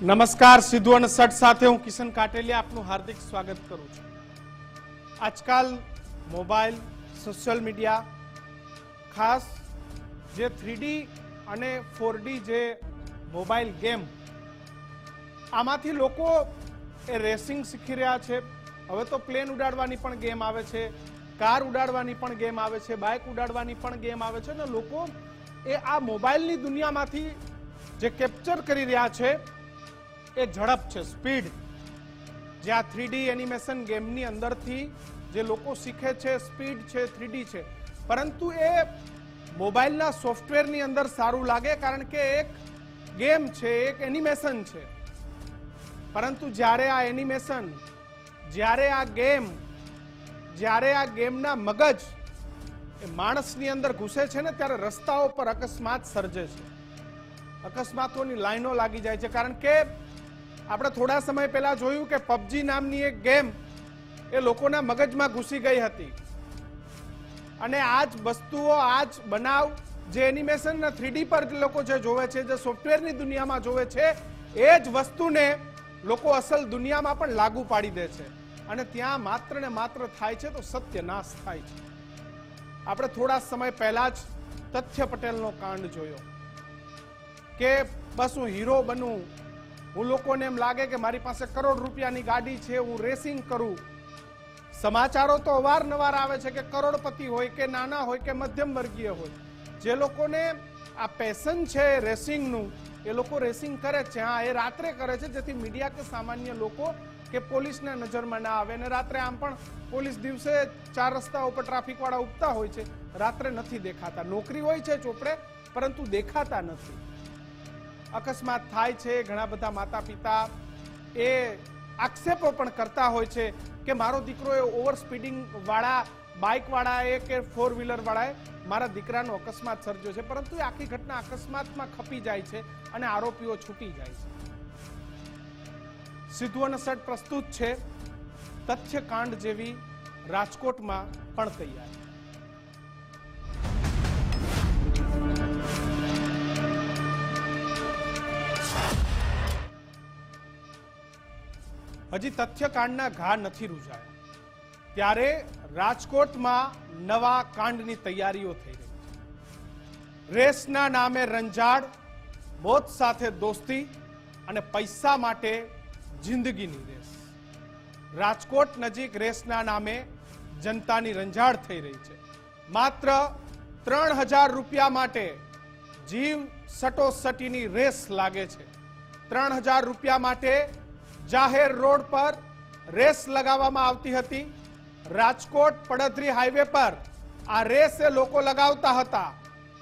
નમસ્કાર, સિદ્ધુ અને સટ સાથે હું કિશન કાટેલિયા આપનું હાર્દિક સ્વાગત કરું છું. આજકાલ મોબાઈલ, સોશિયલ મીડિયા, ખાસ જે થ્રીડી અને ફોરડી જે મોબાઈલ ગેમ, આમાંથી લોકો એ રેસિંગ શીખી રહ્યા છે. હવે તો પ્લેન ઉડાડવાની પણ ગેમ આવે છે, કાર ઉડાડવાની પણ ગેમ આવે છે, બાઇક ઉડાડવાની પણ ગેમ આવે છે અને લોકો એ આ મોબાઈલની દુનિયામાંથી જે કેપ્ચર કરી રહ્યા છે એ ઝડપ છે, સ્પીડ. જે આ થ્રીડી એનિમેશન ગેમની અંદરથી જે લોકો શીખે છે, સ્પીડ છે, થ્રીડી છે. પરંતુ એ મોબાઈલના સોફ્ટવેરની અંદર સારું લાગે કારણ કે એક ગેમ છે, એક એનિમેશન છે. પરંતુ જ્યારે આ એનિમેશન જ્યારે આ ગેમ જ્યારે આ ગેમના મગજ એ માણસની અંદર ઘૂસે છે ને, ત્યારે રસ્તાઓ પર અકસ્માત સર્જે છે. અકસ્માતોની લાઈનો લાગી જાય છે. કારણ કે આપણે થોડા સમય પહેલા જોયું કે પબજી નામની એક ગેમ એ લોકોના મગજમાં ઘૂસી ગઈ હતી. અને આ જ વસ્તુઓ આ જ બનાવ જે એનિમેશન થ્રીડી પર લોકો જે જોવે છે, જે સોફ્ટવેરની દુનિયામાં જોવે છે, એ જ વસ્તુને લોકો અસલ દુનિયામાં પણ લાગુ પાડી દે છે. અને ત્યાં માત્ર ને માત્ર થાય છે તો સત્યનાશ થાય છે. આપણે થોડા સમય પહેલા જ તથ્ય પટેલનો કાંડ જોયો કે બસ હું હીરો બનું હું લોકોને એમ લાગે કે મારી પાસે કરોડ રૂપિયાની ગાડી છે, હું રેસિંગ કરું. સમાચારો તો અવારનવાર આવે છે કે કરોડપતિ હોય કે નાના હોય કે મધ્યમ વર્ગીય હોય. જે લોકોને આ પેશન છે રેસિંગનું, એ લોકો રેસિંગ કરે છે. હા, એ રાત્રે કરે છે, જેથી મીડિયા કે સામાન્ય લોકો કે પોલીસને નજરમાં ના આવે. અને રાત્રે આમ પણ પોલીસ દિવસે ચાર રસ્તા ઉપર ટ્રાફિકવાળા ઉપતા હોય છે. રાત્રે નથી દેખાતા. નોકરી હોય છે ચોપડે, પરંતુ દેખાતા નથી. અકસ્માત થાય છે, ઘણા બધા માતા પિતા એ આક્ષેપો પણ કરતા હોય છે કે મારો દીકરો એ ઓવર સ્પીડિંગ વાળા બાઇક વાળા કે ફોર વ્હીલર વાળાએ, મારા દીકરાનો અકસ્માત સર્જ્યો છે. પરંતુ એ આખી ઘટના અકસ્માતમાં ખપી જાય છે અને આરોપીઓ છૂટી જાય છે. સિદ્ધુ પ્રસ્તુત છે. તથ્યકાંડ જેવી રાજકોટમાં પણ તૈયાર. હજી તથ્યકાંડના ઘા નથી રૂઝાયા. ત્યારે રાજકોટમાં નવા કાંડની તૈયારીઓ થઈ રહી રેસના નામે રંજાડ મોત સાથે દોસ્તી અને પૈસા માટે જિંદગીની રેસ. રાજકોટ નજીક રેસના નામે જનતાની રંજાડ થઈ રહી છે. માત્ર ત્રણ હજાર રૂપિયા માટે જીવ સટોસટીની રેસ લાગે છે. ત્રણ હજાર રૂપિયા માટે જાહેર રોડ પર રેસ લગાવવામાં આવતી હતી. રાજકોટ પડદરી હાઈવે પર આ રેસ લોકો લગાવતા હતા.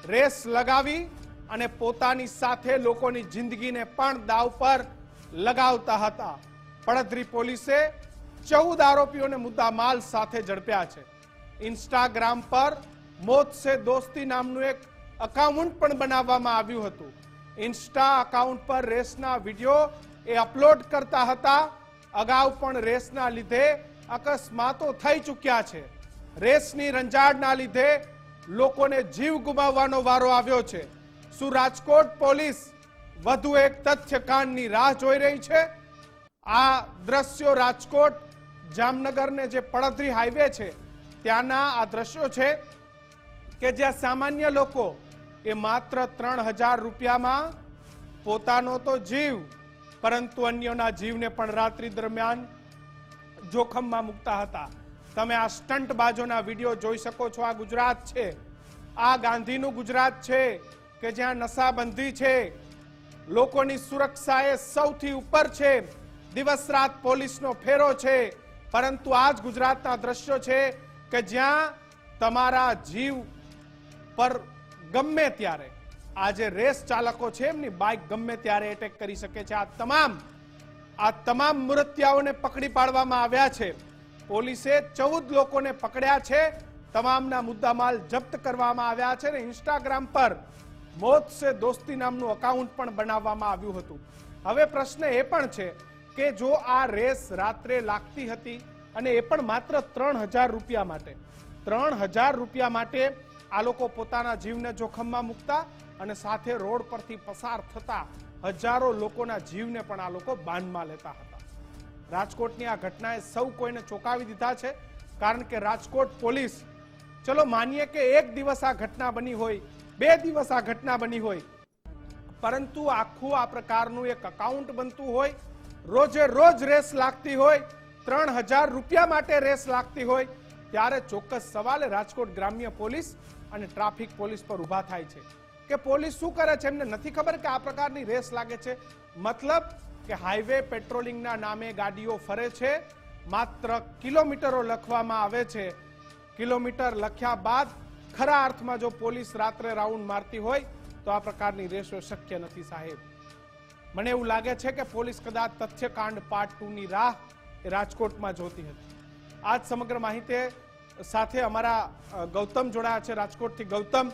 રેસ લગાવી અને પોતાની સાથે લોકોની જિંદગીને પણ દાવ પર લગાવતા હતા. પડદરી પોલીસે ચૌદ આરોપીઓને મુદ્દા માલ સાથે ઝડપ્યા છે. ઇન્સ્ટાગ્રામ પર મોત સે દોસ્તી નામનું એક અકાઉન્ટ પણ બનાવવામાં આવ્યું હતું. ઇન્સ્ટા અકાઉન્ટ પર રેસના વીડિયો એ અપલોડ કરતા હતા. અગાઉ પણ રેસના લીધે અકસ્માતો થઈ ચૂક્યા છે. રેસની રંજાડના લીધે લોકોને જીવ ગુમાવવાનો વારો આવ્યો છે. શું રાજકોટ પોલીસ વધુ એક તથ્યકાંડની રાહ જોઈ રહી છે? આ દ્રશ્યો રાજકોટ જામનગરને જે પડધરી હાઈવે છે, ત્યાંના આ દ્રશ્યો છે કે જ્યાં સામાન્ય લોકો એ માત્ર ત્રણ હજાર રૂપિયામાં પોતાનો તો જીવ પરંતુ અન્યોના જીવને પણ રાત્રિ દરમિયાન જોખમમાં મૂકતા હતા. તમે આ સ્ટન્ટ બાજોના વીડિયો જોઈ શકો છો. આ ગુજરાત છે. આ ગાંધીનું ગુજરાત છે કે જ્યાં નશાબંધી છે. લોકોની સુરક્ષા એ સૌથી ઉપર છે. દિવસ રાત પોલીસનો ફેરો છે. પરંતુ આ જ ગુજરાતના દ્રશ્યો છે કે જ્યાં તમારા જીવ પર ગમે ત્યારે આ જે રેસ ચાલકો છે, એમની બાઇક ગમે ત્યારે એટેક કરી શકે છે. આ તમામ આ તમામ મૃત્યાઓને પકડી પાડવામાં આવ્યા છે. પોલીસે ચૌદ લોકોને પકડ્યા છે. તમામના મુદ્દામાલ જપ્ત કરવામાં આવ્યા છે અને ઇન્સ્ટાગ્રામ પર મોત સે દોસ્તી નામનું અકાઉન્ટ પણ બનાવવામાં આવ્યું હતું. હવે પ્રશ્ન એ પણ છે કે જો આ રેસ રાત્રે લાગતી હતી અને એ પણ માત્ર ત્રણ હજાર રૂપિયા માટે, ત્રણ હજાર રૂપિયા માટે આ લોકો પોતાના જીવને જોખમમાં મૂકતા અને સાથે રોડ પરથી પસાર થતા હજારો લોકોના જીવને પણ આ લોકો બાનમાં લેતા હતા. રાજકોટની આ ઘટનાએ સૌ કોઈને ચોંકાવી દીધા છે, કારણ કે રાજકોટ પોલીસ, ચલો માનીએ કે એક દિવસ આ ઘટના બની હોય, બે દિવસ આ ઘટના બની હોય, પરંતુ આખું આ પ્રકારનું એક અકાઉન્ટ બનતું હોય, રોજે રોજ રેસ લાગતી હોય, ત્રણ હજાર રૂપિયા માટે રેસ લાગતી હોય, ત્યારે ચોક્કસ સવાલ રાજકોટ ગ્રામ્ય પોલીસ અને ટ્રાફિક પોલીસ પર ઊભા થાય છે. કે પોલીસ શું કરે છે? એમને નથી ખબર કે આ પ્રકારની રેસ લાગે છે. મતલબ કે હાઈવે પેટ્રોલિંગના નામે ગાડીઓ ફરે છે. માત્ર કિલોમીટરો લખવામાં આવે છે. કિલોમીટર લખ્યા બાદ ખરા અર્થમાં જો પોલીસ રાત્રે રાઉન્ડ મારતી હોય, તો આ પ્રકારની રેસો શક્ય નથી સાહેબ. મને એવું લાગે છે કે પોલીસ કદાચ તથ્યકાંડ પાર્ટ ટુ ની રાહ એ રાજકોટમાં જોતી હતી. આજ સમગ્ર માહિતી સાથે અમારા ગૌતમ જોડાયા છે. રાજકોટથી ગૌતમ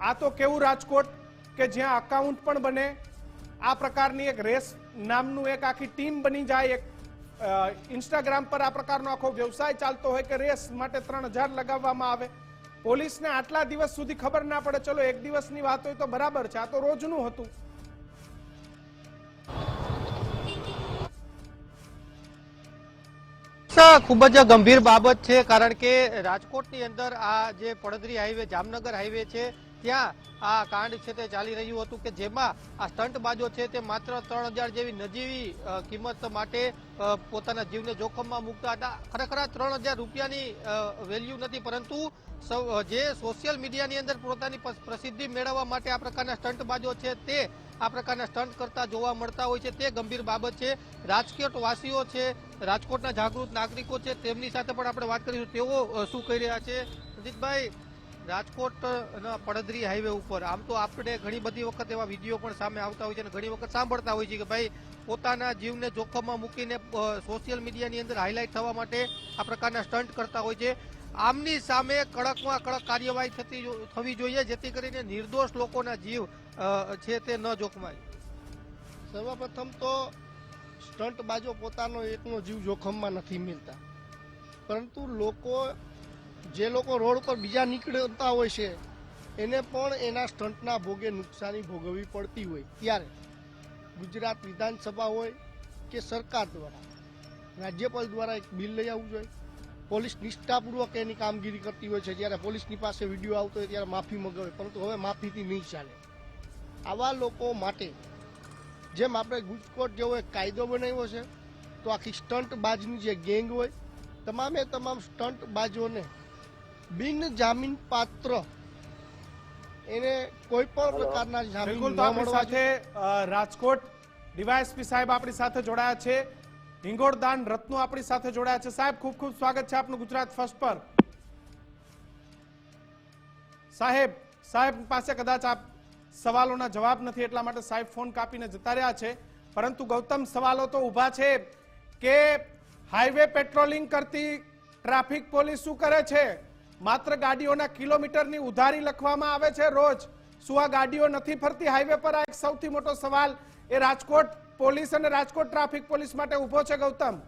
આ તો કેવું રાજકોટ કે જ્યાં અકાઉન્ટ પણ બને, આ પ્રકારની એક રેસ નામનું એક આખી ટીમ બની જાય, એક ઇન્સ્ટાગ્રામ પર આ પ્રકારનો આખો વ્યવસાય ચાલતો હોય કે રેસ માટે ત્રણ હજાર લગાવવામાં આવે. પોલીસને આટલા દિવસ સુધી ખબર ના પડે. ચલો, એક દિવસની વાત હોય તો બરાબર છે. આ તો રોજનું હતું. ખૂબ જ ગંભીર બાબત છે કારણ કે રાજકોટની અંદર આ જે પડદરી હાઈવે, જામનગર હાઈવે છે ત્યાં આ કાંડ છે તે ચાલી રહ્યું હતું કે જેમાં આ સ્ટંટબાજો છે તે માત્ર ત્રણ હજાર જેવી નજીવી કિંમત માટે પોતાના જીવને જોખમમાં મૂકતા હતા. ખરેખર ત્રણ હજાર રૂપિયાની વેલ્યુ નથી, પરંતુ જે સોશિયલ મીડિયાની અંદર પોતાની પ્રસિદ્ધિ મેળવવા માટે આ પ્રકારના સ્ટંટબાજો છે તે, આ પ્રકારના સ્ટન્ટ કરતા જોવા મળતા હોય છે તે ગંભીર બાબત છે. રાજકોટવાસીઓ છે, રાજકોટના જાગૃત નાગરિકો છે, તેમની સાથે પણ આપણે વાત કરીશું. તેઓ શું કહી રહ્યા છે? રજીતભાઈ રાજકોટ ના, પડદરી હાઈવે ઉપર. આમ તો આપણે ઘણી બધી વખત એવા વીડિયો પણ સામે આવતા હોય છે અને ઘણી વખત સાંભળતા હોય છે કે ભાઈ, પોતાના જીવને જોખમમાં મૂકીને સોશિયલ મીડિયાની અંદર હાઇલાઇટ થવા માટે આ પ્રકારના સ્ટન્ટ કરતા હોય છે. આમની સામે કડકમાં કડક કાર્યવાહી થતી થવી જોઈએ, જેથી કરીને નિર્દોષ લોકોના જીવ છે તે ન જોખમાય. સર્વપ્રથમ તો સ્ટન્ટ બાજુ પોતાનો એકનો જીવ જોખમમાં નથી મિલતા. પરંતુ લોકો જે લોકો રોડ પર બીજા નીકળતા હોય છે, એને પણ એના સ્ટન્ટના ભોગે નુકસાની ભોગવવી પડતી હોય. ત્યારે ગુજરાત વિધાનસભા હોય કે સરકાર દ્વારા, રાજ્યપાલ દ્વારા એક બિલ લઈ આવવું જોઈએ. પોલીસ નિષ્ઠાપૂર્વક એની કામગીરી કરતી હોય છે. જ્યારે પોલીસની પાસે વીડિયો આવતો હોય ત્યારે માફી મગાવે. પરંતુ હવે માફીથી નહીં ચાલે. આવા લોકો માટે જેમ આપણે ગુજકોટ જેવો એક કાયદો બનાવ્યો છે, તો આખી સ્ટન્ટ બાજની જે ગેંગ હોય, તમામે તમામ સ્ટન્ટ બાજોને બિન જામીન પાત્ર. એને કોઈ પણ પ્રકારના જામીન ન મળવા. સાથે રાજકોટ ડીવાયએસપી સાહેબ આપણી સાથે જોડાયા છે. હિંગોળદાન રત્નો આપણી સાથે જોડાયા છે. સાહેબ ખૂબ ખૂબ સ્વાગત છે આપનું ગુજરાત ફર્સ્ટ પર. સાહેબ સાહેબ પાસે કદાચ આપ સવાલોના જવાબ નથી એટલા માટે સાહેબ ફોન કાપીને જતા રહ્યા છે. પરંતુ ગૌતમ સવાલો તો ઊભા છે કે હાઈવે પેટ્રોલિંગ કરતી ટ્રાફિક પોલીસ શું કરે છે? માત્ર ગાડીઓના કિલોમીટરની ઉધારી લખવામાં આવે છે રોજ. શું આ ગાડીઓ નથી ફરતી? હાઈવે પર આ એક સૌથી મોટો સવાલ. એ રાજકોટ પોલીસ અને રાજકોટ ટ્રાફિક પોલીસ માટે ઊભો છે ગૌતમ.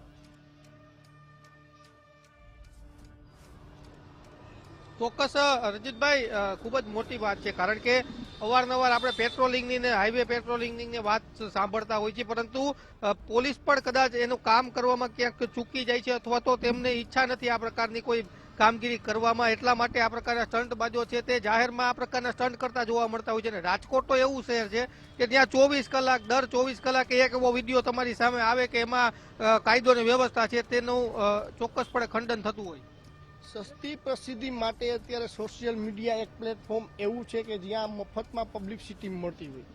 ચોક્કસ રજીતભાઈ ખૂબ જ મોટી વાત છે. કારણ કે અવારનવાર આપણે પેટ્રોલિંગની ને હાઈવે પેટ્રોલિંગની વાત સાંભળતા હોય છે પરંતુ પોલીસ પણ કદાચ એનું કામ કરવામાં ક્યાંક ચૂકી જાય છે અથવા તો તેમને ઈચ્છા નથી આ પ્રકારની કોઈ કામગીરી કરવામાં એટલા માટે આ પ્રકારના સ્ટંટબાજો છે તે જાહેરમાં આ પ્રકારના સ્ટંટ કરતા જોવા મળતા હોય છે અને રાજકોટ તો એવું શહેર છે કે ત્યાં ચોવીસ કલાક, દર ચોવીસ કલાકે એક એવો વીડિયો તમારી સામે આવે કે એમાં કાયદો વ્યવસ્થા છે તેનું ચોક્કસપણે ખંડન થતું હોય. સસ્તી પ્રસિદ્ધિ માટે અત્યારે સોશિયલ મીડિયા એક પ્લેટફોર્મ એવું છે કે જ્યાં મફતમાં પબ્લિસિટી મળતી હોય.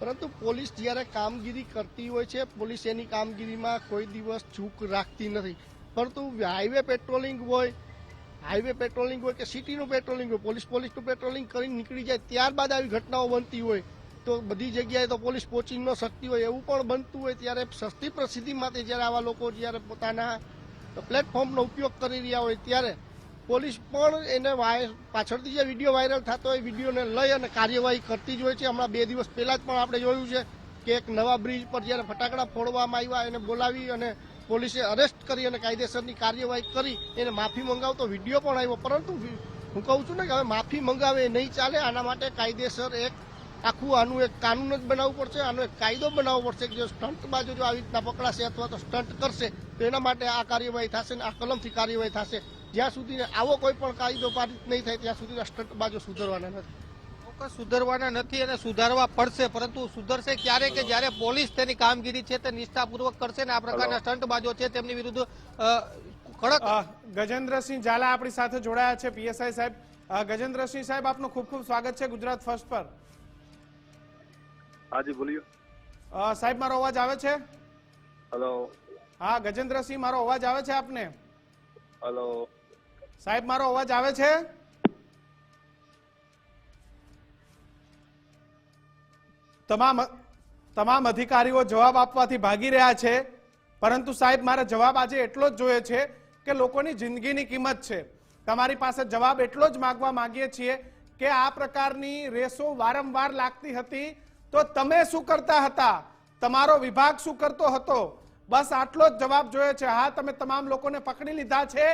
પરંતુ પોલીસ જ્યારે કામગીરી કરતી હોય છે, પોલીસ એની કામગીરીમાં કોઈ દિવસ ચૂક રાખતી નથી. પરંતુ હાઈવે પેટ્રોલિંગ હોય હાઈવે પેટ્રોલિંગ હોય કે સિટીનું પેટ્રોલિંગ હોય, પોલીસ પોલીસનું પેટ્રોલિંગ કરીને નીકળી જાય, ત્યારબાદ આવી ઘટનાઓ બનતી હોય, તો બધી જગ્યાએ તો પોલીસ પહોંચી ન શકતી હોય, એવું પણ બનતું હોય, ત્યારે સસ્તી પ્રસિદ્ધિ માટે જ્યારે આવા લોકો જ્યારે પોતાના પ્લેટફોર્મનો ઉપયોગ કરી રહ્યા હોય, ત્યારે પોલીસ પણ એને પાછળથી જે વીડિયો વાયરલ થતો હોય વિડીયોને લઈ અને કાર્યવાહી કરતી જ હોય છે. હમણાં બે દિવસ પહેલાં જ પણ આપણે જોયું છે કે એક નવા બ્રિજ પર જ્યારે ફટાકડા ફોડવામાં આવ્યા, એને બોલાવી અને પોલીસે અરેસ્ટ કરી અને કાયદેસરની કાર્યવાહી કરી. એને માફી મંગાવતો વીડિયો પણ આવ્યો. પરંતુ હું કહું છું ને કે હવે માફી મંગાવે નહીં ચાલે. આના માટે કાયદેસર એક આખું આનું એક કાનૂન જ બનાવવું પડશે. આનો એક કાયદો બનાવવો પડશે કે જો સ્ટન્ટ બાજુ જો આવી રીતના પકડાશે અથવા તો સ્ટન્ટ કરશે, તો એના માટે આ કાર્યવાહી થશે ને આ કલમથી કાર્યવાહી થશે. જ્યાં સુધી આવો કોઈ પણ કાયદો પારિત નહીં થાય, ત્યાં સુધી સ્ટન્ટ બાજુ સુધરવાના નથી. ચોક્કસ સુધારવાના નથી અને સુધારવા પડશે પરંતુ સુધરશે ક્યારે કે જ્યારે પોલીસ તેની કામગીરી છે તે નિષ્ઠાપૂર્વક કરશે ને આ પ્રકારના સ્ટંટબાજો છે તેમની વિરુદ્ધ કડક ગજેન્દ્રસિંહ ઝાલા આપણી સાથે જોડાયા છે પીએસઆઈ સાહેબ. ગજેન્દ્રસિંહ સાહેબ આપનું ખૂબ ખૂબ સ્વાગત છે ગુજરાત ફર્સ્ટ પર. હાજી બોલ્યો સાહેબ મારો અવાજ આવે છે? હલો. હા ગજેન્દ્રસિંહ મારો અવાજ આવે છે આપને? હલો. સાહેબ મારો અવાજ આવે છે? તમામ તમામ અધિકારીઓ જવાબ આપવાથી ભાગી રહ્યા છે. પરંતુ સાહેબ, મારે જવાબ આજે એટલો જ જોઈએ છે કે લોકોની જિંદગીની કિંમત છે. તમારી પાસે જવાબ એટલો જ માગવા માંગીએ છીએ કે આ પ્રકારની રેસો વારંવાર લાગતી હતી. તો તમે શું કરતા હતા? તમારો વિભાગ શું કરતો હતો? બસ આટલો જ જવાબ જોઈએ છે. હા, તમે તમામ લોકોને પકડી લીધા છે.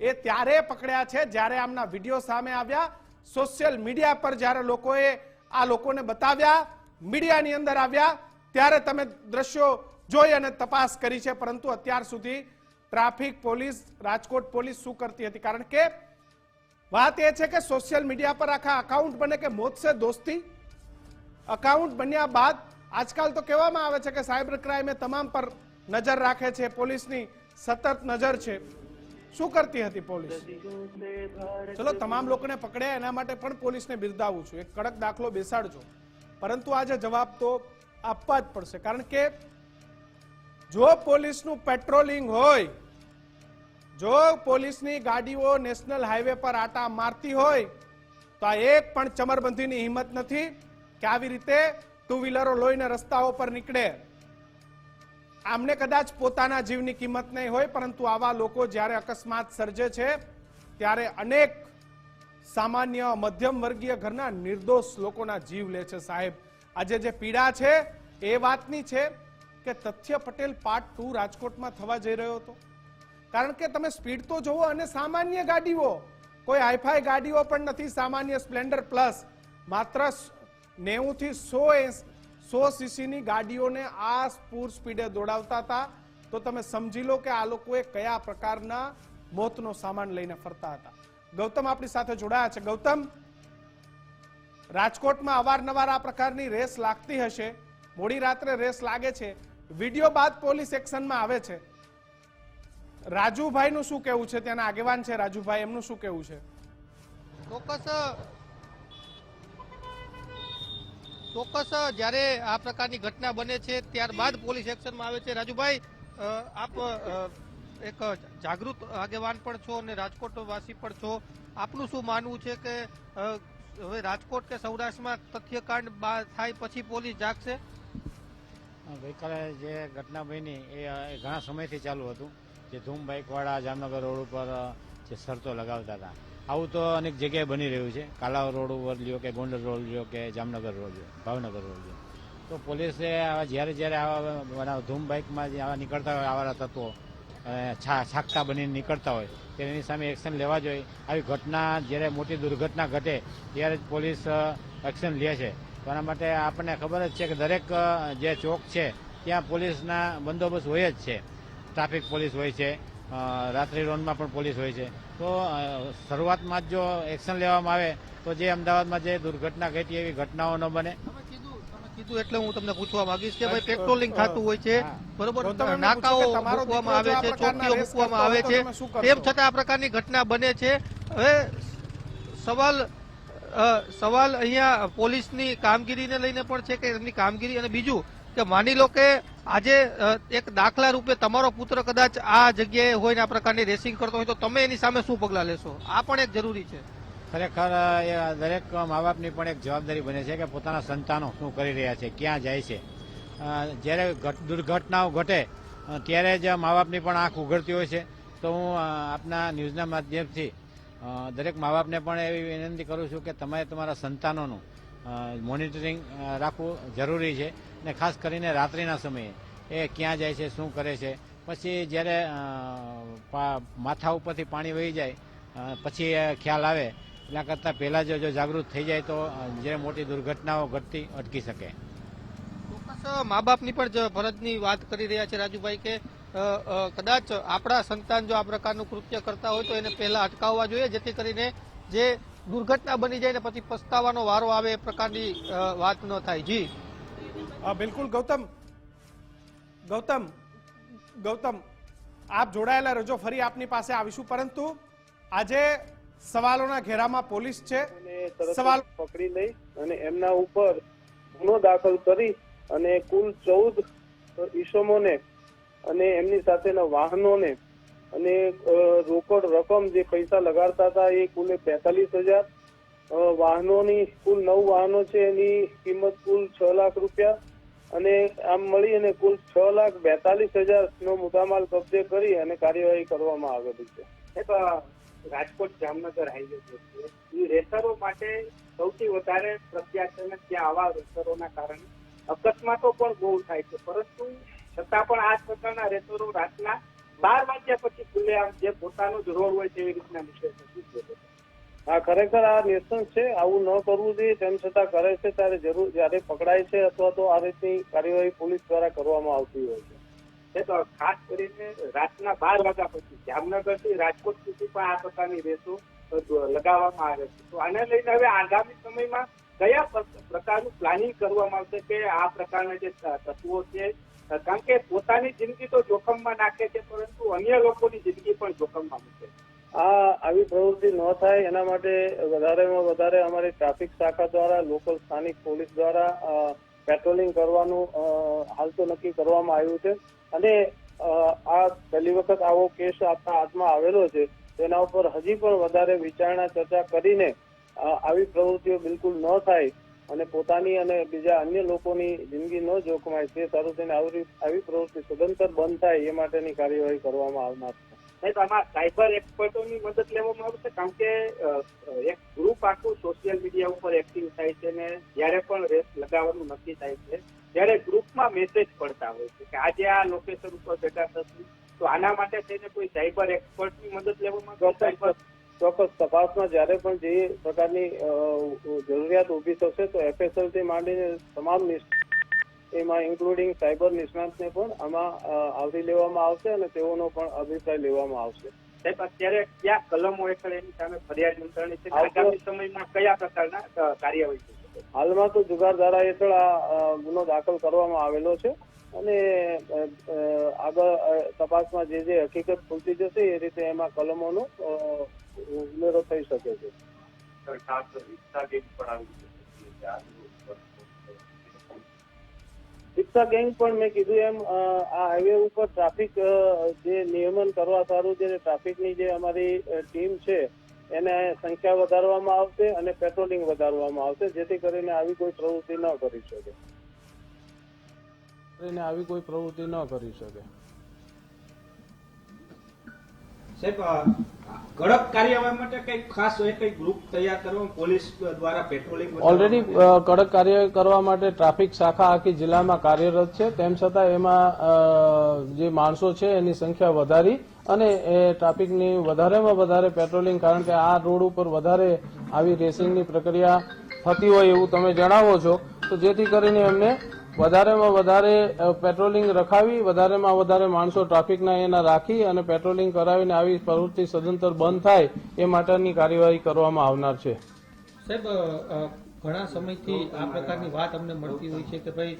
એ ત્યારે પકડ્યા છે જ્યારે આમના વીડિયો સામે આવ્યા. સોશિયલ મીડિયા પર જ્યારે લોકોએ આ લોકોને બતાવ્યા. મીડિયાની અંદર આવ્યા. ત્યારે તમે દ્રશ્યો જોઈ અને તપાસ કરી છે. પરંતુ અત્યાર સુધી ટ્રાફિક પોલીસ, રાજકોટ પોલીસ શું કરતી હતી? કારણ કે વાત એ છે કે સોશિયલ મીડિયા પર આખા અકાઉન્ટ બને કે મોત છે દોસ્તી? અકાઉન્ટ બન્યા બાદ આજકાલ તો કહેવામાં આવે છે કે સાયબર ક્રાઇમે તમામ પર નજર રાખે છે. પોલીસની સતત નજર છે. શું કરતી હતી પોલીસ? ચલો, તમામ લોકોને પકડ્યા એના માટે પણ પોલીસને બિરદાવું છું. એક કડક દાખલો બેસાડજો. પરંતુ આજે જવાબ તો આપવા જ પડશે. કારણ કે જો પોલીસનું પેટ્રોલિંગ હોય, જો પોલીસની ગાડીઓ નેશનલ હાઈવે પર આટા મારતી હોય, તો આ એક પણ ચમરબંધીની હિંમત નથી કે આવી રીતે ટુ વ્હીલરો લોહીને રસ્તાઓ પર નીકળે. આમને કદાચ પોતાના જીવની કિંમત નહીં હોય, પરંતુ આવા લોકો જ્યારે અકસ્માત સર્જે છે, ત્યારે અનેક સામાન્ય મધ્યમ વર્ગીય ઘરના નિર્દોષ લોકોના જીવ લે છે સાહેબ. આજે જે પીડા છે, એ વાતની છે કે તથ્ય પટેલ પાર્ટ ટુ રાજકોટમાં થવા જઈ રહ્યો હતો. કારણ કે તમે સ્પીડ તો જોવો અને સામાન્ય ગાડીઓ. કોઈ હાઈફાઈ ગાડીઓ પણ નથી, સામાન્ય સ્પ્લેન્ડર પ્લસ માત્ર નેવું થી સો સો સીસીની ગાડીઓને આ પૂર સ્પીડે દોડાવતા હતા. તો તમે સમજી લો કે આ લોકોએ કયા પ્રકારના મોતનો સામાન લઈને ફરતા હતા. ગૌતમ આપણી સાથે જોડાયા છે. ગૌતમ, રાજકોટમાં અવારનવાર આ પ્રકારની રેસ લાગતી હશે. મોડી રાત્રે રેસ લાગે છે. વીડિયો બાદ પોલીસ એક્શનમાં આવે છે. રાજુભાઈ નું શું કેવું છે? ત્યાંના આગેવાન છે રાજુભાઈ, એમનું શું કેવું છે? ચોક્કસ ચોક્કસ જ્યારે આ પ્રકારની ઘટના બને છે, ત્યારબાદ પોલીસ એક્શનમાં આવે છે. રાજુભાઈ આપ એક જાગૃત આગેવાન પણ છો અને રાજકોટ વાસી પણ છો. આપનું શું માનવું છે કે હવે રાજકોટ કે સૌરાષ્ટ્રમાં તથ્યકાંડ થાય પછી પોલીસ જાગશે? ગઈકાલે જે ઘટના બની એ ઘણા સમયથી ચાલુ હતું. જે ધૂમ બાઇકવાળા જામનગર રોડ ઉપર જે શરતો લગાવતા હતા. આવું તો અનેક જગ્યાએ બની રહ્યું છે. કાલાવ રોડ ઉપર લ્યો કે ગોંડલ રોડ લ્યો કે જામનગર રોડ લ્યો, ભાવનગર રોડ લ્યો. તો પોલીસે આવા જ્યારે જ્યારે આવા ધૂમ બાઇકમાં જે આવા નીકળતા હોય આવા તત્વો છાકતા બનીને નીકળતા હોય. તેની સામે એક્શન લેવા જોઈએ. આવી ઘટના જ્યારે મોટી દુર્ઘટના ઘટે, ત્યારે જ પોલીસ એક્શન લે છે. તો એના માટે આપણને ખબર જ છે કે દરેક જે ચોક છે, ત્યાં પોલીસના બંદોબસ્ત હોય જ છે. ટ્રાફિક પોલીસ હોય છે રાત્રિ રોનમાં પણ પોલીસ હોય છે. તો શરૂઆતમાં જ જો એક્શન લેવામાં આવે, તો જે અમદાવાદમાં જે દુર્ઘટના ઘટી એવી ઘટનાઓ ન બને. કીધું એટલે હું તમને પૂછવા માંગીશ કે ભાઈ પેટ્રોલિંગ થતું હોય છે બરોબર? નાકાઓ મૂકવામાં આવે છે ચોકીઓ મૂકવામાં આવે છે તમે છતાં આ પ્રકારની ઘટના બને છે. હવે સવાલ સવાલ અહીંયા પોલીસની કામગીરીને લઈને પણ છે કે એમની કામગીરી અને બીજું કે માની લો કે આજે એક દાખલા રૂપે તમારો પુત્ર કદાચ આ જગ્યાએ હોય ને આ પ્રકારની રેસિંગ કરતો હોય તો તમે એની સામે શું પગલાં લેશો? આ પણ એક જરૂરી છે. ખરેખર, એ દરેક મા બાપની પણ એક જવાબદારી બને છે કે પોતાના સંતાનો શું કરી રહ્યા છે, ક્યાં જાય છે. જ્યારે ઘટ- દુર્ઘટનાઓ ઘટે ત્યારે જ મા બાપની પણ આંખ ઉઘડતી હોય છે. તો હું આપના ન્યૂઝના માધ્યમથી દરેક મા બાપને પણ એવી વિનંતી કરું છું કે તમે તમારા સંતાનોનું મોનિટરિંગ રાખવું જરૂરી છે. ને ખાસ કરીને રાત્રિના સમયે, એ ક્યાં જાય છે, શું કરે છે. પછી જ્યારે માથા ઉપરથી પાણી વહી જાય પછી ખ્યાલ આવે એના કરતાં પહેલાં જો જો જાગૃત થઈ જાય તો જે મોટી દુર્ઘટનાઓ ઘટતી અટકી શકે. ચોક્કસ મા બાપની પણ ફરજની વાત કરી રહ્યા છે રાજુભાઈ કે કદાચ આપણા સંતાન જો આ પ્રકારનું કૃત્ય કરતા હોય તો એને પહેલા અટકાવવા જોઈએ જેથી કરીને જે દુર્ઘટના બની જાય ને પછી પસ્તાવાનો વારો આવે એ પ્રકારની વાત ન થાય. જી. બિલકુલ ગૌતમ. ગૌતમ ગૌતમ આપ જોડાયેલા રજો ફરી આપની પાસે આવીશું. પરંતુ આજે સવાલોના ઘેરામાં પોલીસ છે. સવાલ પકડી લઈ અને એમના ઉપર ગુનો દાખલ કરી અને કુલ ચૌદ ઈસમોને અને એમની સાથેના વાહનોને અને રોકડ રકમ જે પૈસા લગાડતા હતા એ કુલે બેતાલીસ હજાર. વાહનોની કુલ નવ વાહનો છે એની કિંમત કુલ છ લાખ રૂપિયા. અને આમ મળી અને કુલ છ લાખ બેતાલીસ હજાર નો મુદ્દામાલ કબજે કરી અને કાર્યવાહી કરવામાં આવેલી છે. રાજકોટ જામનગર હાઈવે જે છે. એ રેસરો માટે સૌથી વધારે પ્રખ્યાત છે ત્યાં આવા રેસરોના કારણે અકસ્માતો પણ બહુ થાય છે. પરંતુ છતાં પણ આ પ્રકારના રેસરો રાતના બાર વાગ્યા પછી ખુલ્લેઆમ જે પોતાનો જ રોડ હોય તેવી રીતના નીકળે છે? હા, ખરેખર આ નિર્સંસ છે. આવું ન કરવું જોઈએ. તેમ છતાં કરે છે ત્યારે જરૂર જ્યારે પકડાય છે અથવા તો આ રીતની કાર્યવાહી પોલીસ દ્વારા કરવામાં આવતી હોય છે. એ તો ખાસ કરીને રાતના બાર વાગ્યા પછી, જામનગરથી રાજકોટ સુધી પણ આ પ્રકારની રેસો લગાવવામાં આવે છે. તો આને લઈને હવે આગામી સમયમાં કયા પ્રકારનું પ્લાનિંગ કરવામાં આવશે કે આ પ્રકારના જે તત્વો છે? કારણ કે પોતાની જિંદગી તો જોખમમાં નાખે છે, પરંતુ અન્ય લોકોની જિંદગી પણ જોખમમાં મૂકે છે. આ આવી પ્રવૃત્તિ ન થાય એના માટે વધારેમાં વધારે અમારી ટ્રાફિક શાખા દ્વારા, લોકલ સ્થાનિક પોલીસ દ્વારા પેટ્રોલિંગ કરવાનું હાલ તો નક્કી કરવામાં આવ્યું છે. અને આ પહેલી વખત આવો કેસ આપણા હાથમાં આવેલો છે, તેના ઉપર હજી પણ વધારે વિચારણા, ચર્ચા કરીને આવી પ્રવૃત્તિઓ બિલકુલ ન થાય અને પોતાની અને બીજા અન્ય લોકોની જિંદગી ન જોખમાય, તે સારું થઈને આવી પ્રવૃત્તિ સદંતર બંધ થાય એ માટેની કાર્યવાહી કરવામાં આવનાર છે. આમાં સાયબર એક્સપર્ટોની મદદ લેવામાં આવશે? કારણ કે એક ગ્રુપ આખું સોશિયલ મીડિયા ઉપર એક્ટિવ થાય છે ને, જ્યારે પણ રેસ લગાવવાનું નક્કી થાય છે. ત્યારે ગ્રુપમાં મેસેજ પડતા હોય છે કે આજે આ લોકેશન ઉપર ભેગા થશું તો આના માટે થઈને કોઈ સાયબર એક્સપર્ટની મદદ લેવામાં સાયબર ચોક્કસ તપાસમાં જ્યારે પણ જે પ્રકારની જરૂરિયાત ઊભી થશે તો એફએસએલથી માંડીને તમામ એમાં ઇન્ક્લુડિંગ સાયબર નિષ્ણાતને પણ આમાં આવરી લેવામાં આવશે અને તેઓનો પણ અભિપ્રાય લેવામાં આવશે. સાહેબ અત્યારે કયા કલમો હેઠળ એની સામે ફરિયાદ નોંધાણી છે? આગામી સમયમાં કયા પ્રકારના કાર્યવાહી શકે હાલમાં તો જુગાર ધારા હેઠળ આ ગુનો દાખલ કરવામાં આવેલો છે અને આગળ તપાસમાં જે જે હકીકત ખુલતી જશે એ રીતે એમાં કલમોનો ઉમેરો થઈ શકે છે. રિક્ષા ગેંગ પણ મેં કીધું એમ આ હાઈવે ઉપર ટ્રાફિક જે નિયમન કરવા સારું જે ટ્રાફિકની જે અમારી ટીમ છે એને સંખ્યા વધારવામાં આવશે અને પેટ્રોલિંગ વધારવામાં આવશે, જેથી કરીને આવી કોઈ પ્રવૃત્તિ ન કરી શકે. આવી કોઈ પ્રવૃત્તિ ન કરી શકે. સાહેબ કડક કાર્યવાહી માટે કંઈક ખાસ હોય કઈ ગ્રુપ તૈયાર કરવા પોલીસ દ્વારા પેટ્રોલિંગ ઓલરેડી કડક કાર્ય કરવા માટે ટ્રાફિક શાખા આખી જિલ્લામાં કાર્યરત છે. તેમ છતાં એમાં જે માણસો છે એની સંખ્યા વધારી અને એ ટ્રાફિકની વધારેમાં વધારે પેટ્રોલિંગ કારણ કે આ રોડ ઉપર વધારે આવી રેસિંગની પ્રક્રિયા થતી હોય એવું તમે જણાવો છો. તો જેથી કરીને એમને વધારેમાં વધારે પેટ્રોલિંગ રખાવી, વધારેમાં વધારે માણસો ટ્રાફિકના એના રાખી અને પેટ્રોલિંગ કરાવીને આવી પ્રવૃત્તિ સદંતર બંધ થાય એ માટેની કાર્યવાહી કરવામાં આવનાર છે. સાહેબ ઘણા સમયથી આ પ્રકારની વાત અમને મળતી હોય છે કે ભાઈ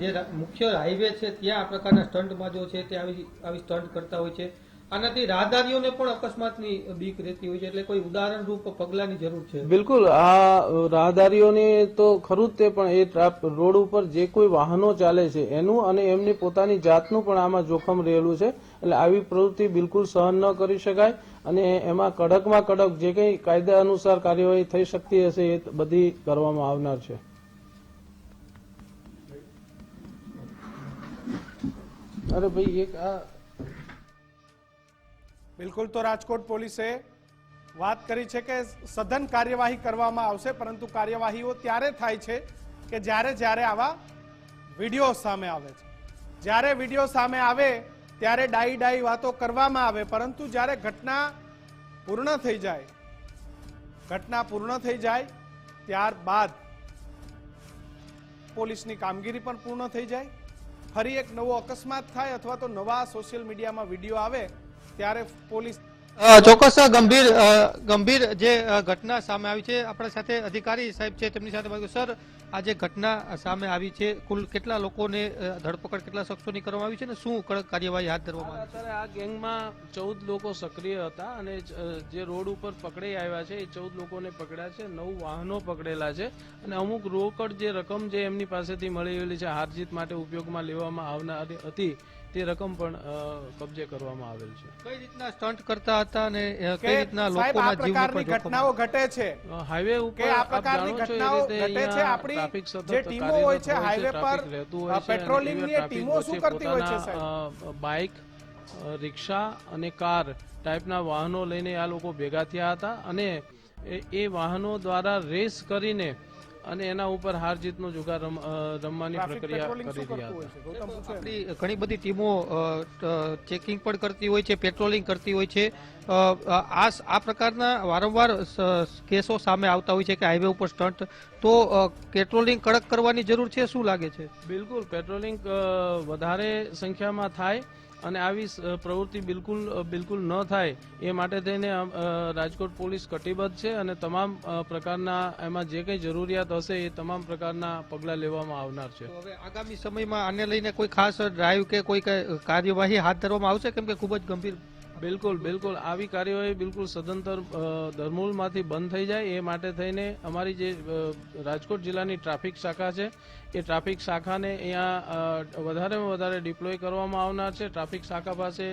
જે મુખ્ય હાઈવે છે, ત્યાં આ પ્રકારના સ્ટન્ટબાજો છે, તે આવી આવી સ્ટન્ટ કરતા હોય છે. આનાથી રાહદારીઓને પણ અકસ્માતની બીક રહેતી હોય છે, એટલે કોઈ ઉદાહરણ રૂપ પગલાની જરૂર છે. બિલકુલ, આ રાહદારીઓને તો ખરું જ તે, પણ એ રોડ ઉપર જે કોઈ વાહનો ચાલે છે, એનું અને એમની પોતાની જાતનું પણ આમાં જોખમ રહેલું છે, એટલે આવી પ્રવૃત્તિ બિલકુલ સહન ન કરી શકાય, અને એમાં કડકમાં કડક જે કંઈ કાયદા અનુસાર કાર્યવાહી થઈ શકતી હશે એ બધી કરવામાં આવનાર છે. અરે ભાઈ, એક આ બિલકુલ તો રાજકોટ પોલીસે વાત કરી છે કે સઘન કાર્યવાહી કરવામાં આવશે, પરંતુ કાર્યવાહીઓ ત્યારે થાય છે કે જ્યારે જ્યારે આવા વીડિયો સામે આવે છે. જ્યારે વીડિયો સામે આવે ત્યારે ડાઈ ડાઈ વાતો કરવામાં આવે, પરંતુ જ્યારે ઘટના પૂર્ણ થઈ જાય, ઘટના પૂર્ણ થઈ જાય ત્યારબાદ પોલીસની કામગીરી પણ પૂર્ણ થઈ જાય. ફરી એક નવો અકસ્માત થાય અથવા તો નવા સોશિયલ મીડિયામાં વીડિયો આવે ત્યારે પોલીસ ચોક્કસ ગંભીર ગંભીર જે ઘટના સામે આવી છે આપણા સાથે અધિકારી સાહેબ છે તેમની સાથે સર આ જે ઘટના સામે આવી છે કુલ કેટલા લોકોને ધરપકડ કેટલા શખ્સોની કરવામાં આવી છે અને શું કડક કાર્યવાહી હાથ ધરવામાં આવી છે? અત્યારે આ ગેંગમાં ચૌદ લોકો સક્રિય હતા અને જે રોડ ઉપર પકડાઈ આવ્યા છે એ ચૌદ લોકોને પકડ્યા છે નવ વાહનો પકડેલા છે અને અમુક રોકડ જે રકમ જે એમની પાસેથી મળી છે હારજીત માટે ઉપયોગમાં લેવામાં આવનારી હતી તે રકમ પણ કબજે કરવામાં આવેલ છે. કઈ રીતના સ્ટન્ટ કરતા હતા અને કઈ રીતના સાહેબ લોકોના જીવ પ્રકારની ઘટનાઓ ઘટે છે. હાઈવે ઉપર આ પ્રકારની એ ઘટનાઓ રીતે ઘટે છે આપણી જે ટીમો હોય છે હાઈવે પર, પેટ્રોલિંગની ટીમો શું કરતી હોય છે, પોતાના, બાઇક રિક્ષા અને કાર ટાઈપના વાહનો લઈને આ લોકો ભેગા થયા હતા અને એ- એ વાહનો દ્વારા રેસ કરીને અને એના ઉપર હાર જીતનો જુગાર રમ- રમવાની પ્રક્રિયા કરી રહ્યા. આપણી ઘણી બધી ટીમો ચેકિંગ પણ કરતી હોય છે પેટ્રોલિંગ કરતી હોય છે. આ આ પ્રકારના વારંવાર કેસો સામે આવતા હોય છે કે હાઈવે ઉપર સ્ટન્ટ. તો પેટ્રોલિંગ કડક કરવાની જરૂર છે? શું લાગે છે? બિલકુલ. પેટ્રોલિંગ વધારે સંખ્યામાં થાય. અને આવી પ્રવૃત્તિ બિલકુલ બિલકુલ ન થાય એ માટે થઈને રાજકોટ પોલીસ કટિબદ્ધ છે અને તમામ પ્રકારના એમાં જે કંઈ જરૂરિયાત હશે એ તમામ પ્રકારના પગલાં લેવામાં આવનાર છે. હવે આગામી સમયમાં આને લઈને કોઈ ખાસ ડ્રાઈવ કે કોઈ કાર્યવાહી હાથ ધરવામાં આવશે કેમ કે ખૂબ જ ગંભીર? બિલકુલ બિલકુલ. આવી કાર્યવાહી બિલકુલ સદંતર ધરમૂળમાંથી બંધ થઈ જાય. એ માટે થઈને અમારી જે રાજકોટ જિલ્લાની ટ્રાફિક શાખા છે એ ટ્રાફિક શાખાને અહીંયા વધારેમાં વધારે ડિપ્લોય કરવામાં આવનાર છે. ટ્રાફિક શાખા પાસે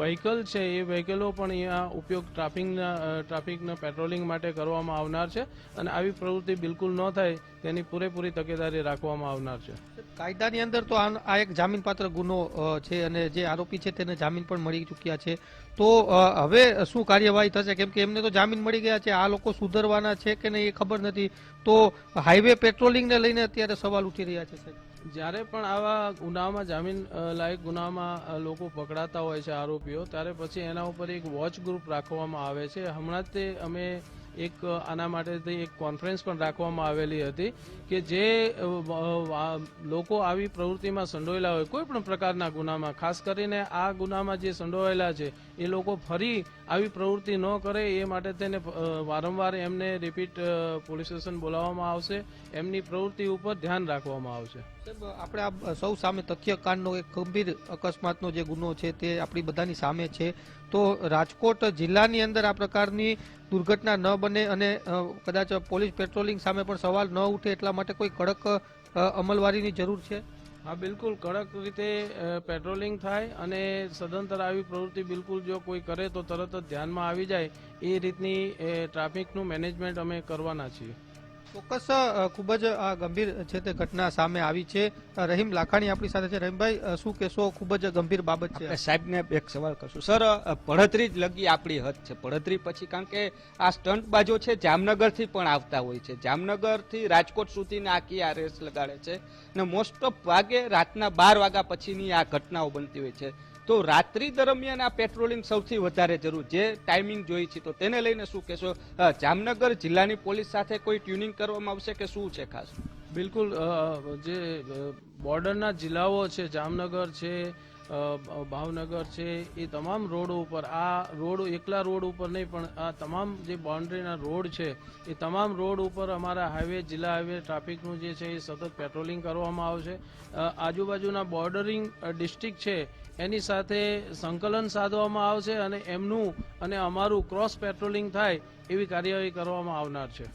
વ્હીકલ છે. એ વ્હીકલો પણ અહીંયા ઉપયોગ ટ્રાફિકના ટ્રાફિકના પેટ્રોલિંગ માટે કરવામાં આવનાર છે અને આવી પ્રવૃત્તિ બિલકુલ ન થાય તેની પૂરેપૂરી તકેદારી રાખવામાં આવનાર છે. કાયદાની અંદર તો આ એક જામીનપાત્ર ગુનો છે અને જે આરોપી છે તેને જામીન પણ મળી ચૂક્યા છે. તો હવે શું કાર્યવાહી થશે? કેમ કે એમને તો જામીન મળી ગયા છે. આ લોકો સુધરવાના છે કે નહીં એ ખબર નથી. તો હાઈવે પેટ્રોલિંગને લઈને અત્યારે સવાલ ઉઠી રહ્યા છે, સાહેબ? જ્યારે પણ આવા ગુનામાં, જામીન લાયક ગુનામાં લોકો પકડાતા હોય છે આરોપીઓ, ત્યારે પછી એના ઉપર એક વોચ ગ્રુપ રાખવામાં આવે છે. હમણાં તે અમે એક આના માટેથી એક કોન્ફરન્સ પણ રાખવામાં આવેલી હતી કે જે લોકો આવી પ્રવૃત્તિમાં સંડોયેલા હોય, કોઈ પણ પ્રકારના ગુનામાં, ખાસ કરીને આ ગુનામાં જે સંડોવાયેલા છે એ લોકો ફરી આવી પ્રવૃત્તિ ન કરે એ માટે તેને વારંવાર એમને રિપીટ પોલીસ સ્ટેશન બોલાવવામાં આવશે. એમની પ્રવૃત્તિ ઉપર ધ્યાન રાખવામાં આવશે. આપણે આ સૌ સામે તથ્યકાંડનો એક ગંભીર અકસ્માતનો જે ગુનો છે તે આપણી બધાની સામે છે. તો રાજકોટ જિલ્લાની અંદર આ પ્રકારની દુર્ઘટના ન બને અને કદાચ પોલીસ પેટ્રોલિંગ સામે પણ સવાલ ન ઉઠે એટલા માટે કોઈ કડક અમલવારીની જરૂર છે? હા, બિલકુલ. કડક રીતે પેટ્રોલિંગ થાય અને સદંતર આવી પ્રવૃત્તિ બિલકુલ જો કોઈ કરે તો તરત જ ધ્યાનમાં આવી જાય. એ રીતની ટ્રાફિકનું મેનેજમેન્ટ અમે કરવાના છીએ. ચોક્કસ ખૂબ જ આ ગંભીર છે તે ઘટના સામે આવી છે. રહીમ લાખાણી આપણી સાથે છે. રહીમભાઈ શું કહેશો? ખૂબ જ ગંભીર બાબત છે. સાહેબને એક સવાલ કરશું. સર પડતરી જ લગી આપણી હદ છે. પડતરી પછી કારણ કે આ સ્ટન્ટબાજો છે, જામનગરથી પણ આવતા હોય છે. જામનગરથી રાજકોટ સુધીને આખી આ રેસ લગાડે છે. ને મોસ્ટ ઓફ ભાગે રાતના બાર વાગ્યા પછીની આ ઘટનાઓ બનતી હોય છે. તો રાત્રિ દરમિયાન આ પેટ્રોલિંગ સૌથી વધારે જરૂર જે ટાઈમિંગ જોઈ છે તો તેને લઈને શું કહેશો? જામનગર જિલ્લાની પોલીસ સાથે કોઈ ટ્યુનિંગ કરવામાં આવશે કે શું છે ખાસ? બિલકુલ જે બોર્ડરના જિલ્લાઓ છે, જામનગર છે ભાવનગર છે, એ તમામ રોડો ઉપર, આ રોડ એકલા રોડ ઉપર નહીં, પણ આ તમામ જે બાઉન્ડ્રીના રોડ છે, એ તમામ રોડ ઉપર અમારા હાઈવે, જિલ્લા હાઈવે ટ્રાફિકનું જે છે, એ સતત પેટ્રોલિંગ કરવામાં આવશે આજુબાજુના બોર્ડરિંગ ડિસ્ટ્રિક્ટ છે, એની સાથે સંકલન સાધવામાં આવશે અને એમનું અને અમારું ક્રોસ પેટ્રોલિંગ થાય એવી કાર્યવાહી કરવામાં આવનાર છે.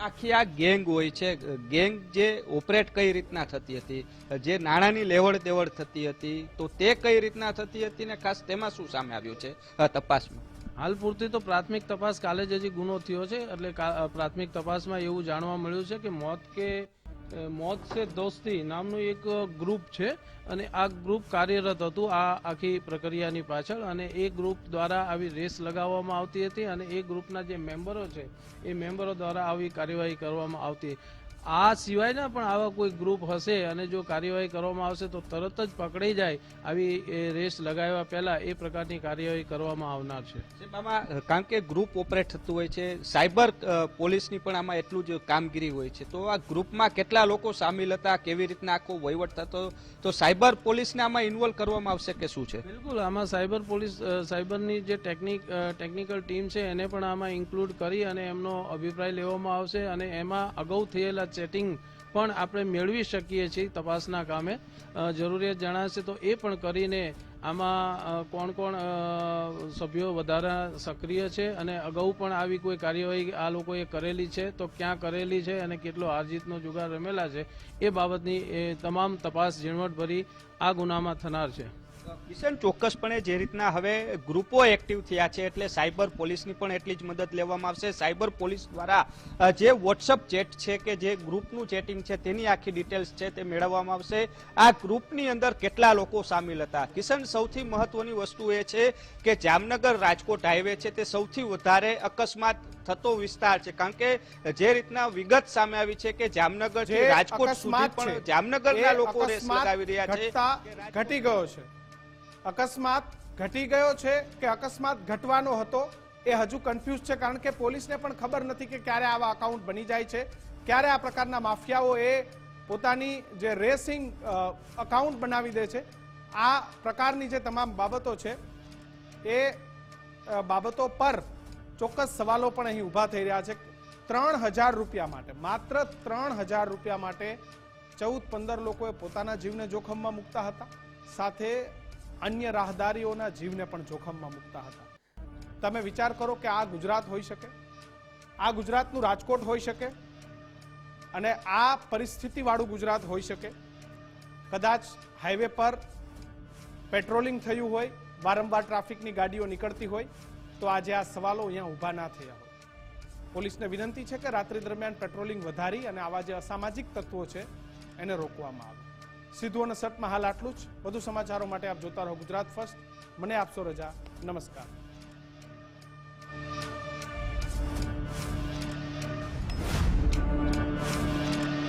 આખી આ ગેંગ હોય છે. ગેંગ જે ઓપરેટ કઈ રીતના થતી હતી? જે નાણાંની લેવડ દેવડ થતી હતી, તો તે કઈ રીતના થતી હતી ને ખાસ તેમાં શું સામે આવ્યું છે? તપાસમાં. હાલ પૂરતી તો પ્રાથમિક તપાસ કાલે જ હજી ગુનો થયો છે, એટલે પ્રાથમિક તપાસમાં એવું જાણવા મળ્યું છે કે મોત કે મોત છે દોસ્તી નામનું એક ગ્રુપ છે અને આ ગ્રુપ કાર્યરત હતું આ આખી પ્રક્રિયાની પાછળ અને એ ગ્રુપ દ્વારા આવી રેસ લગાવવામાં આવતી હતી અને એ ગ્રુપના જે મેમ્બરો છે એ મેમ્બરો દ્વારા આવી કાર્યવાહી કરવામાં આવતી આ સિવાયના પણ આવા કોઈ ગ્રુપ હશે અને જો કાર્યવાહી કરવામાં આવશે તો તરત જ પકડાઈ જાય આવી એ રેસ લગાવ્યા પહેલા એ પ્રકારની કાર્યવાહી કરવામાં આવનાર છે. આમાં કારણ કે ગ્રુપ ઓપરેટ થતું હોય છે સાયબર પોલીસની પણ આમાં એટલું જ કામગીરી હોય છે. તો આ ગ્રુપમાં કેટલા લોકો સામેલ હતા કેવી રીતના આખો વહીવટ થતો તો સાયબર પોલીસને આમાં ઇન્વોલ્વ કરવામાં આવશે કે શું છે? બિલકુલ આમાં સાયબર પોલીસ સાયબરની જે ટેકનિક ટેકનિકલ ટીમ છે એને પણ આમાં ઇન્ક્લુડ કરી અને એમનો અભિપ્રાય લેવામાં આવશે અને એમાં અગાઉ થયેલા ચેટિંગ પણ આપણે મેળવી શકીએ છીએ તપાસના કામે. જરૂરિયાત જણાશે તો એ પણ કરીને આમાં કોણ કોણ સભ્યો વધારે સક્રિય છે અને અગાઉ પણ આવી કોઈ કાર્યવાહી આ લોકોએ કરેલી છે, તો ક્યાં કરેલી છે અને કેટલો હારજીતનો જુગાર રમેલા છે એ બાબતની તમામ તપાસ ઝીણવટભરી આ ગુનામાં થનાર છે. કિશન ચોક્કસપણે જે રીતના હવે ગ્રુપો એક્ટિવ થયા છે એટલે સાયબર પોલીસની પણ એટલી જ મદદ લેવામાં આવશે. સાયબર પોલીસ દ્વારા જે વોટ્સઅપ ચેટ છે કે જે ગ્રુપનું ચેટિંગ છે તેની આખી ડિટેલ્સ છે તે મેળવવામાં આવશે. આ ગ્રુપની અંદર કેટલા લોકો સામેલ હતા? કિશન સૌથી મહત્વની વસ્તુ એ છે કે જામનગર રાજકોટ હાઈવે છે તે સૌથી વધારે અકસ્માત થતો વિસ્તાર છે. કારણ કે જે રીતના વિગત સામે આવી છે કે જામનગર રાજકોટ સુધી પણ જામનગરના લોકો રેસ લગાવી રહ્યા છે. ઘટી ગયો છે. અકસ્માત ઘટી ગયો છે કે અકસ્માત ઘટવાનો હતો એ હજુ કન્ફ્યુઝ છે કારણ કે પોલીસને પણ ખબર નથી કે ક્યારે આવા અકાઉન્ટ બની જાય છે. ક્યારે આ પ્રકારના માફિયાઓ એ પોતાની જે રેસિંગ અકાઉન્ટ બનાવી દે છે. આ પ્રકારની જે તમામ બાબતો છે એ બાબતો પર ચોક્કસ સવાલો પણ અહીં ઊભા થઈ રહ્યા છે. ત્રણ હજાર રૂપિયા માટે, માત્ર ત્રણ હજાર રૂપિયા માટે ચૌદ પંદર લોકોએ પોતાના જીવને જોખમમાં મૂકતા હતા. સાથે અન્ય રાહદારીઓના જીવને પણ જોખમમાં મૂકતા હતા. તમે વિચાર કરો કે આ ગુજરાત હોઈ શકે? આ ગુજરાતનું રાજકોટ હોઈ શકે? અને આ પરિસ્થિતિવાળું ગુજરાત હોઈ શકે? કદાચ હાઈવે પર પેટ્રોલિંગ થયું હોય, વારંવાર ટ્રાફિકની ગાડીઓ નીકળતી હોય, તો આજે આ સવાલો અહીંયા ઊભા ના થયા હોય. પોલીસને વિનંતી છે કે રાત્રિ દરમિયાન પેટ્રોલિંગ વધારી અને આવા જે અસામાજિક તત્વો છે, એને રોકવામાં આવે. સીધું અને સટમાં હાલ આટલું જ. વધુ સમાચારો માટે આપ જોતા રહો ગુજરાત ફર્સ્ટ. મને આપશો રજા. નમસ્કાર.